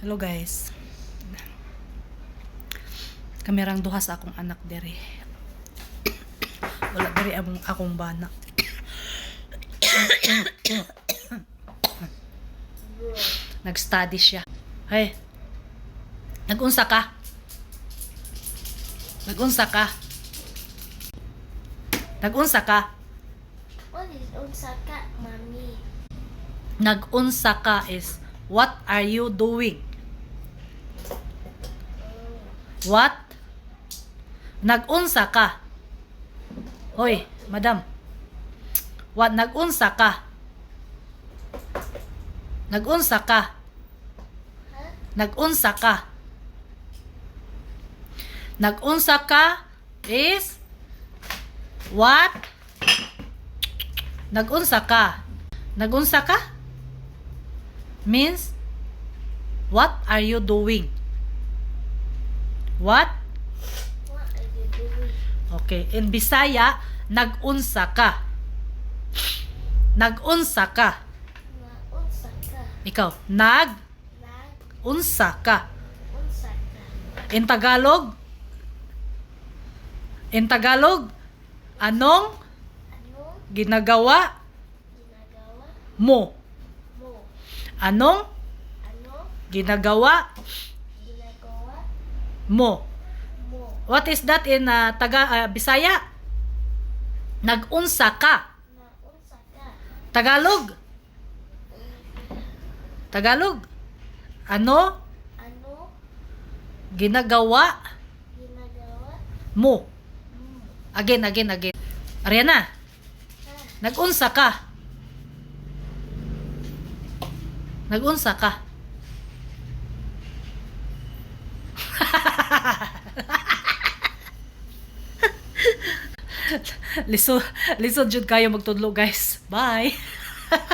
Hello guys. Kamerang duha sa akong anak dere. Wala dere among akong bana. Nag-study siya. Hey. Nagunsa ka? Nagunsa ka? Nagunsa ka? What is Osaka, mommy? Nagunsa ka is what are you doing? What? Nagunsa ka? Hoy, madam. What nagunsa ka? Nagunsa ka? Nagunsa ka? Nagunsa ka is what? Nagunsa ka? Nagunsa ka? Means what are you doing? What? What are you doing? Okay, in Bisaya, nagunsa ka. Nagunsa ka. Na Osaka. Ikaw, nag-unsa Nag ka. Osaka. In Tagalog? In Tagalog? Anong Ano ginagawa ginagawa mo? Anong Ano ginagawa ginagawa mo? mo? What is that in uh, Taga uh, Bisaya? Nag-unsa ka. Na Osaka. Tagalog? Tagalog? Ano Ano ginagawa ginagawa mo? Again, again, again. Ariana, nag-unsa ka. Nag-unsa ka. lisod, lisod jud kayo magtudlo guys. Bye.